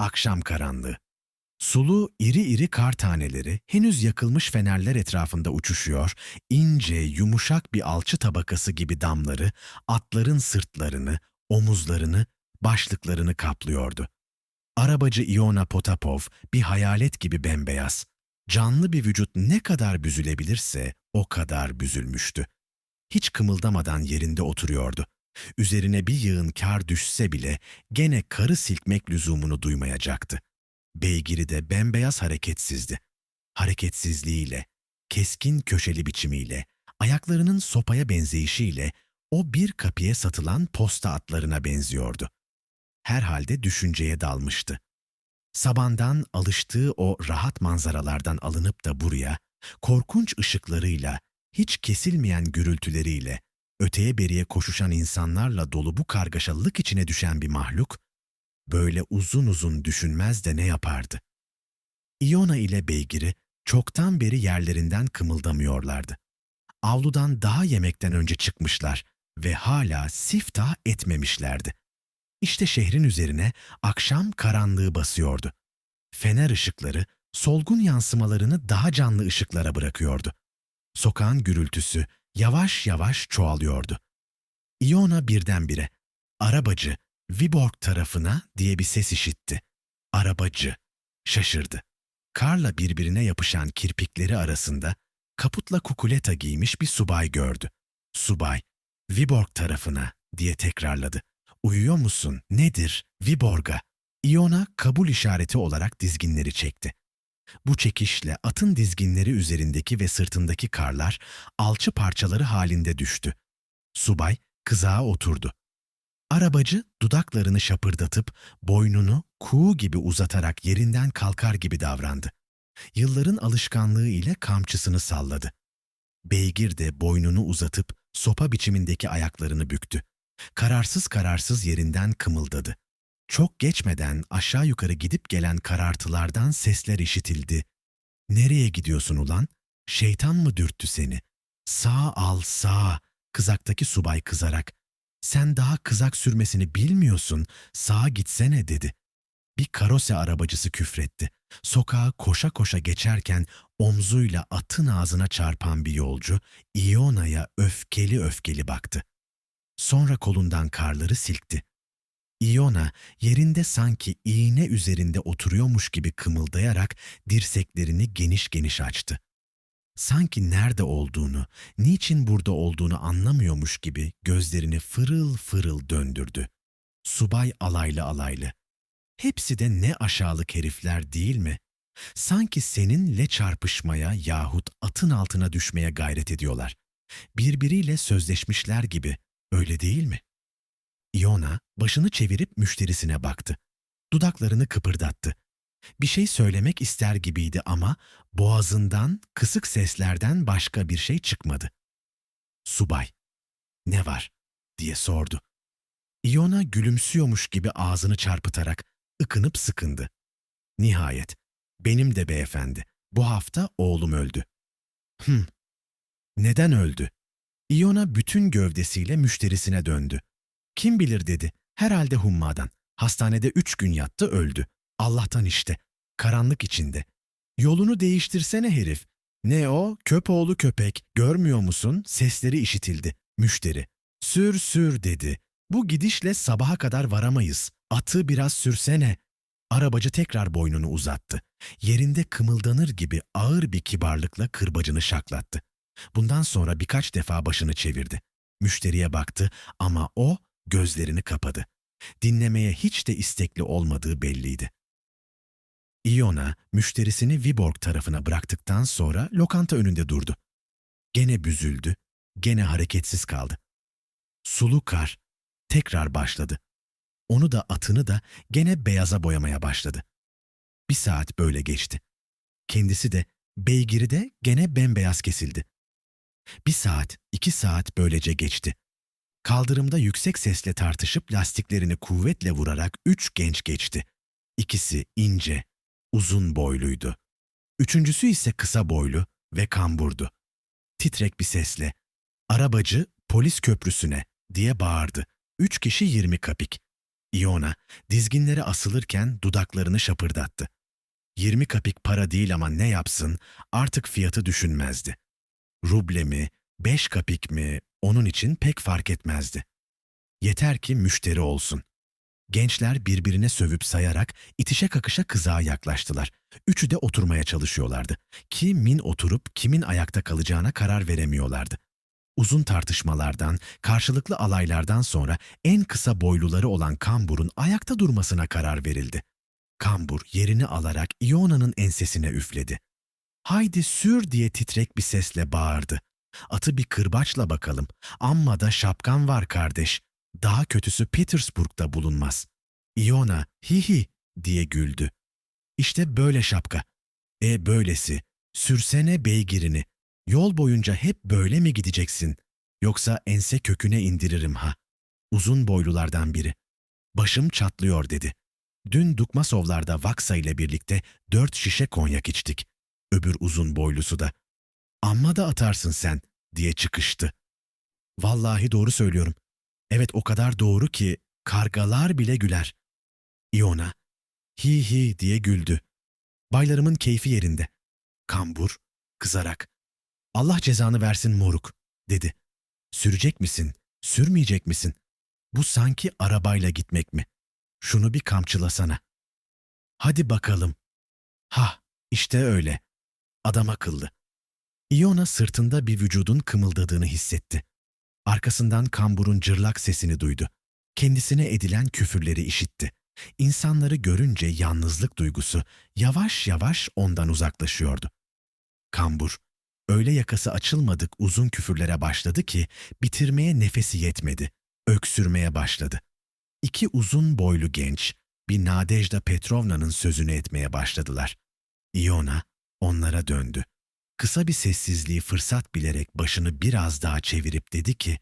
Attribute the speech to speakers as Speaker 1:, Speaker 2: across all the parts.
Speaker 1: akşam karanlığı. Sulu, iri iri kar taneleri henüz yakılmış fenerler etrafında uçuşuyor, ince, yumuşak bir alçı tabakası gibi damları atların sırtlarını, omuzlarını, başlıklarını kaplıyordu. Arabacı Iona Potapov bir hayalet gibi bembeyaz. Canlı bir vücut ne kadar büzülebilirse o kadar büzülmüştü. Hiç kımıldamadan yerinde oturuyordu. Üzerine bir yığın kar düşse bile gene karı silkmek lüzumunu duymayacaktı. Beygiri de bembeyaz hareketsizdi. Hareketsizliğiyle, keskin köşeli biçimiyle, ayaklarının sopaya benzeyişiyle o bir kapıya satılan posta atlarına benziyordu. Herhalde düşünceye dalmıştı. Sabandan alıştığı o rahat manzaralardan alınıp da buraya, korkunç ışıklarıyla, hiç kesilmeyen gürültüleriyle, öteye beriye koşuşan insanlarla dolu bu kargaşalılık içine düşen bir mahluk, böyle uzun uzun düşünmez de ne yapardı? İona ile beygiri çoktan beri yerlerinden kımıldamıyorlardı. Avludan daha yemekten önce çıkmışlar ve hala siftah etmemişlerdi. İşte şehrin üzerine akşam karanlığı basıyordu. Fener ışıkları solgun yansımalarını daha canlı ışıklara bırakıyordu. Sokağın gürültüsü yavaş yavaş çoğalıyordu. Iona birdenbire, arabacı, Viborg tarafına diye bir ses işitti. Arabacı, şaşırdı. Karla birbirine yapışan kirpikleri arasında kaputla kukuleta giymiş bir subay gördü. Subay, Viborg tarafına diye tekrarladı. Uyuyor musun? Nedir? Viborg'a. Iona kabul işareti olarak dizginleri çekti. Bu çekişle atın dizginleri üzerindeki ve sırtındaki karlar alçı parçaları halinde düştü. Subay kızağa oturdu. Arabacı dudaklarını şapırdatıp boynunu kuğu gibi uzatarak yerinden kalkar gibi davrandı. Yılların alışkanlığı ile kamçısını salladı. Beygir de boynunu uzatıp sopa biçimindeki ayaklarını büktü. Kararsız kararsız yerinden kımıldadı. Çok geçmeden aşağı yukarı gidip gelen karartılardan sesler işitildi. Nereye gidiyorsun ulan? Şeytan mı dürttü seni? Sağ al sağ. Kızaktaki subay kızarak. Sen daha kızak sürmesini bilmiyorsun. Sağa gitsene dedi. Bir karose arabacısı küfretti. Sokağa koşa koşa geçerken omzuyla atın ağzına çarpan bir yolcu Iona'ya öfkeli öfkeli baktı. Sonra kolundan karları silkti. Iona yerinde sanki iğne üzerinde oturuyormuş gibi kımıldayarak dirseklerini geniş geniş açtı. Sanki nerede olduğunu, niçin burada olduğunu anlamıyormuş gibi gözlerini fırıl fırıl döndürdü. Subay alaylı alaylı. Hepsi de ne aşağılık herifler değil mi? Sanki seninle çarpışmaya yahut atın altına düşmeye gayret ediyorlar. Birbiriyle sözleşmişler gibi, öyle değil mi? Iona başını çevirip müşterisine baktı. Dudaklarını kıpırdattı. Bir şey söylemek ister gibiydi ama boğazından kısık seslerden başka bir şey çıkmadı. Subay, ne var? diye sordu. Iona gülümsüyormuş gibi ağzını çarpıtarak ıkınıp sıkındı. Nihayet, benim de beyefendi, bu hafta oğlum öldü. Hım, neden öldü? Iona bütün gövdesiyle müşterisine döndü. Kim bilir dedi. Herhalde hummadan. Hastanede üç gün yattı öldü. Allah'tan işte. Karanlık içinde. Yolunu değiştirsene herif. Ne o? Köpoğlu köpek. Görmüyor musun? Sesleri işitildi. Müşteri. Sür sür dedi. Bu gidişle sabaha kadar varamayız. Atı biraz sürsene. Arabacı tekrar boynunu uzattı. Yerinde kımıldanır gibi ağır bir kibarlıkla kırbacını şaklattı. Bundan sonra birkaç defa başını çevirdi. Müşteriye baktı ama o gözlerini kapadı. Dinlemeye hiç de istekli olmadığı belliydi. Iona, müşterisini Viborg tarafına bıraktıktan sonra lokanta önünde durdu. Gene büzüldü, gene hareketsiz kaldı. Sulu kar tekrar başladı. Onu da atını da gene beyaza boyamaya başladı. Bir saat böyle geçti. Kendisi de, beygiri de gene bembeyaz kesildi. Bir saat, iki saat böylece geçti. Kaldırımda yüksek sesle tartışıp lastiklerini kuvvetle vurarak üç genç geçti. İkisi ince, uzun boyluydu. Üçüncüsü ise kısa boylu ve kamburdu. Titrek bir sesle, arabacı polis köprüsüne diye bağırdı. Üç kişi yirmi kapik. Iona dizginlere asılırken dudaklarını şapırdattı. 20 kapik para değil ama ne yapsın artık fiyatı düşünmezdi. Ruble mi, 5 kapik mi onun için pek fark etmezdi. Yeter ki müşteri olsun. Gençler birbirine sövüp sayarak itişe kakışa kızağa yaklaştılar. Üçü de oturmaya çalışıyorlardı. Kimin oturup kimin ayakta kalacağına karar veremiyorlardı. Uzun tartışmalardan, karşılıklı alaylardan sonra en kısa boyluları olan Kambur'un ayakta durmasına karar verildi. Kambur yerini alarak Iona'nın ensesine üfledi. Haydi sür diye titrek bir sesle bağırdı. Atı bir kırbaçla bakalım. Amma da şapkan var kardeş. Daha kötüsü Petersburg'da bulunmaz. Iona hi hi diye güldü. İşte böyle şapka. E böylesi. Sürsene beygirini. Yol boyunca hep böyle mi gideceksin? Yoksa ense köküne indiririm ha. Uzun boylulardan biri. Başım çatlıyor dedi. Dün Dukmasovlar'da Vaksa ile birlikte dört şişe konyak içtik. Öbür uzun boylusu da. Amma da atarsın sen diye çıkıştı. Vallahi doğru söylüyorum. Evet o kadar doğru ki kargalar bile güler. Iona hi hi diye güldü. Baylarımın keyfi yerinde. Kambur kızarak Allah cezanı versin moruk dedi. Sürecek misin, sürmeyecek misin? Bu sanki arabayla gitmek mi? Şunu bir kamçılasana. Hadi bakalım. Ha, işte öyle. Adam akıllı. Iona sırtında bir vücudun kımıldadığını hissetti. Arkasından kamburun cırlak sesini duydu. Kendisine edilen küfürleri işitti. İnsanları görünce yalnızlık duygusu yavaş yavaş ondan uzaklaşıyordu. Kambur, öyle yakası açılmadık uzun küfürlere başladı ki bitirmeye nefesi yetmedi. Öksürmeye başladı. İki uzun boylu genç, bir Nadejda Petrovna'nın sözünü etmeye başladılar. Iona onlara döndü. Kısa bir sessizliği fırsat bilerek başını biraz daha çevirip dedi ki,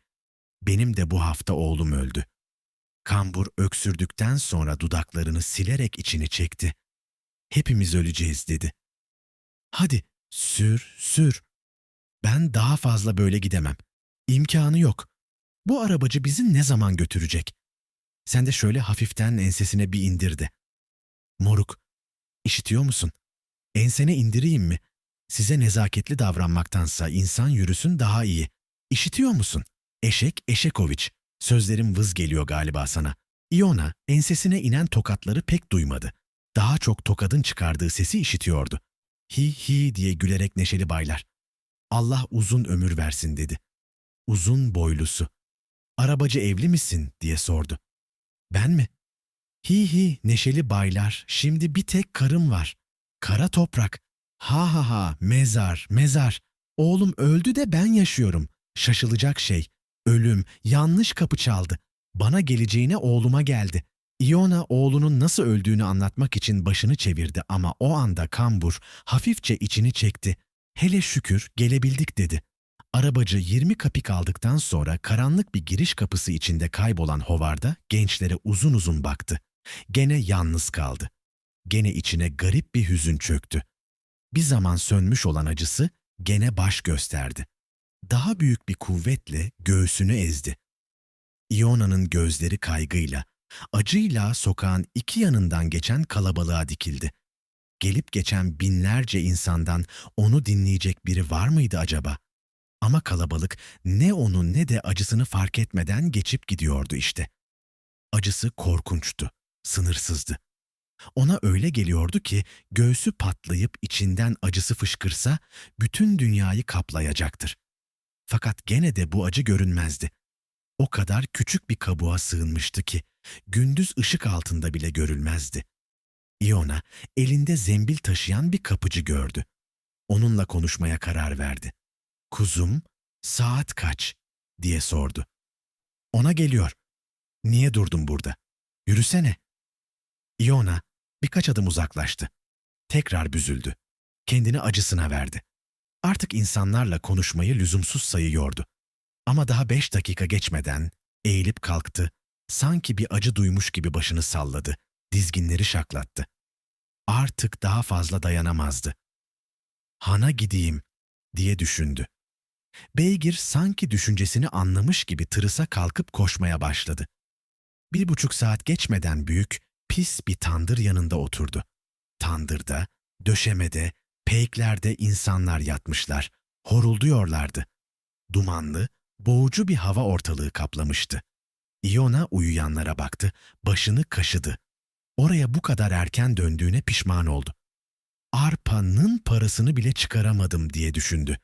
Speaker 1: benim de bu hafta oğlum öldü. Kambur öksürdükten sonra dudaklarını silerek içini çekti. Hepimiz öleceğiz dedi. Hadi sür, sür. Ben daha fazla böyle gidemem. İmkanı yok. Bu arabacı bizi ne zaman götürecek? Sen de şöyle hafiften ensesine bir indirdi. Moruk, işitiyor musun? Ensene indireyim mi? Size nezaketli davranmaktansa insan yürüsün daha iyi. İşitiyor musun? Eşek Eşekoviç. Sözlerim vız geliyor galiba sana. Iona ensesine inen tokatları pek duymadı. Daha çok tokadın çıkardığı sesi işitiyordu. Hi hi diye gülerek neşeli baylar. Allah uzun ömür versin dedi. Uzun boylusu. Arabacı evli misin diye sordu. Ben mi? Hi hi neşeli baylar, şimdi bir tek karım var. Kara toprak. Ha ha ha mezar, mezar. Oğlum öldü de ben yaşıyorum. Şaşılacak şey. Ölüm, yanlış kapı çaldı. Bana geleceğine oğluma geldi. Iona oğlunun nasıl öldüğünü anlatmak için başını çevirdi ama o anda kambur hafifçe içini çekti. Hele şükür gelebildik dedi. Arabacı 20 kapik aldıktan sonra karanlık bir giriş kapısı içinde kaybolan hovarda gençlere uzun uzun baktı. Gene yalnız kaldı. Gene içine garip bir hüzün çöktü. Bir zaman sönmüş olan acısı gene baş gösterdi. Daha büyük bir kuvvetle göğsünü ezdi. Iona'nın gözleri kaygıyla, acıyla sokağın iki yanından geçen kalabalığa dikildi. Gelip geçen binlerce insandan onu dinleyecek biri var mıydı acaba? Ama kalabalık ne onu ne de acısını fark etmeden geçip gidiyordu işte. Acısı korkunçtu, sınırsızdı. Ona öyle geliyordu ki göğsü patlayıp içinden acısı fışkırsa bütün dünyayı kaplayacaktır. Fakat gene de bu acı görünmezdi. O kadar küçük bir kabuğa sığınmıştı ki gündüz ışık altında bile görülmezdi. Iona elinde zembil taşıyan bir kapıcı gördü. Onunla konuşmaya karar verdi. Kuzum, saat kaç? diye sordu. Ona geliyor. Niye durdun burada? Yürüsene. Iona birkaç adım uzaklaştı. Tekrar büzüldü. Kendini acısına verdi. Artık insanlarla konuşmayı lüzumsuz sayıyordu. Ama daha beş dakika geçmeden eğilip kalktı. Sanki bir acı duymuş gibi başını salladı. Dizginleri şaklattı. Artık daha fazla dayanamazdı. Hana gideyim diye düşündü. Beygir sanki düşüncesini anlamış gibi tırısa kalkıp koşmaya başladı. Bir buçuk saat geçmeden büyük, pis bir tandır yanında oturdu. Tandırda, döşemede, peyklerde insanlar yatmışlar, horulduyorlardı. Dumanlı, boğucu bir hava ortalığı kaplamıştı. Iona uyuyanlara baktı, başını kaşıdı. Oraya bu kadar erken döndüğüne pişman oldu. Arpanın parasını bile çıkaramadım diye düşündü.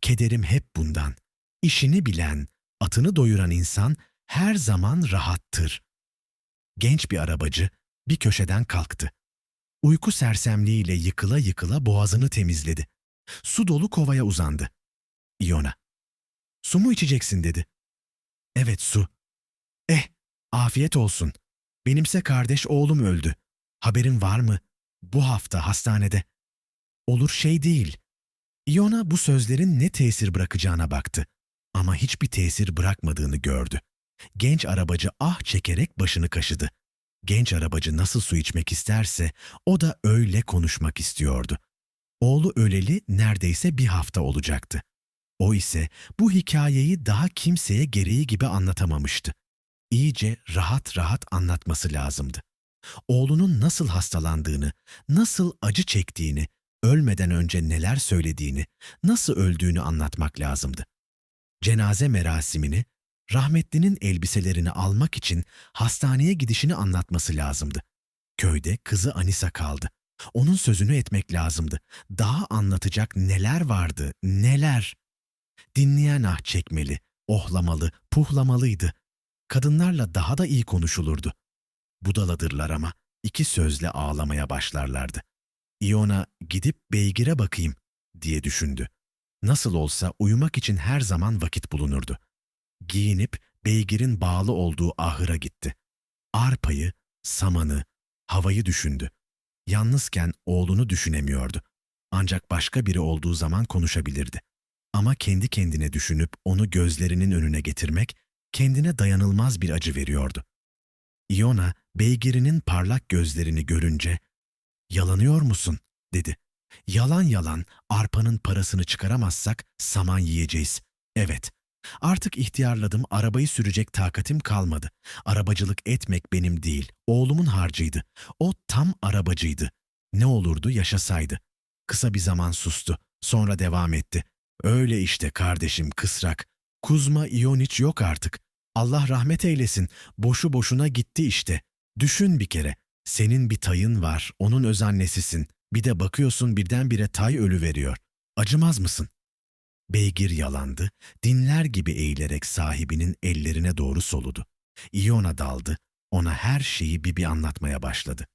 Speaker 1: Kederim hep bundan. İşini bilen, atını doyuran insan her zaman rahattır. Genç bir arabacı bir köşeden kalktı. Uyku sersemliğiyle yıkıla yıkıla boğazını temizledi. Su dolu kovaya uzandı. Iona. Su mu içeceksin dedi. Evet su. Eh, afiyet olsun. Benimse kardeş oğlum öldü. Haberin var mı? Bu hafta hastanede. Olur şey değil. Iona bu sözlerin ne tesir bırakacağına baktı. Ama hiçbir tesir bırakmadığını gördü. Genç arabacı ah çekerek başını kaşıdı. Genç arabacı nasıl su içmek isterse o da öyle konuşmak istiyordu. Oğlu öleli neredeyse bir hafta olacaktı. O ise bu hikayeyi daha kimseye gereği gibi anlatamamıştı. İyice rahat rahat anlatması lazımdı. Oğlunun nasıl hastalandığını, nasıl acı çektiğini, ölmeden önce neler söylediğini, nasıl öldüğünü anlatmak lazımdı. Cenaze merasimini, rahmetlinin elbiselerini almak için hastaneye gidişini anlatması lazımdı. Köyde kızı Anisa kaldı. Onun sözünü etmek lazımdı. Daha anlatacak neler vardı, neler. Dinleyen ah çekmeli, ohlamalı, puhlamalıydı. Kadınlarla daha da iyi konuşulurdu. Budaladırlar ama iki sözle ağlamaya başlarlardı. Iona gidip beygire bakayım diye düşündü. Nasıl olsa uyumak için her zaman vakit bulunurdu. Giyinip beygirin bağlı olduğu ahıra gitti. Arpayı, samanı, havayı düşündü. Yalnızken oğlunu düşünemiyordu. Ancak başka biri olduğu zaman konuşabilirdi. Ama kendi kendine düşünüp onu gözlerinin önüne getirmek kendine dayanılmaz bir acı veriyordu. Iona beygirinin parlak gözlerini görünce "Yalanıyor musun?" dedi. "Yalan yalan arpanın parasını çıkaramazsak saman yiyeceğiz." Evet. Artık ihtiyarladım, arabayı sürecek takatim kalmadı. Arabacılık etmek benim değil, oğlumun harcıydı. O tam arabacıydı. Ne olurdu yaşasaydı. Kısa bir zaman sustu, sonra devam etti. Öyle işte kardeşim kısrak. Kuzma İoniç yok artık. Allah rahmet eylesin. Boşu boşuna gitti işte. Düşün bir kere. Senin bir tayın var, onun öz annesisin. Bir de bakıyorsun birdenbire tay ölü veriyor. Acımaz mısın? Beygir yalandı, dinler gibi eğilerek sahibinin ellerine doğru soludu. İona daldı, ona her şeyi Bibi anlatmaya başladı.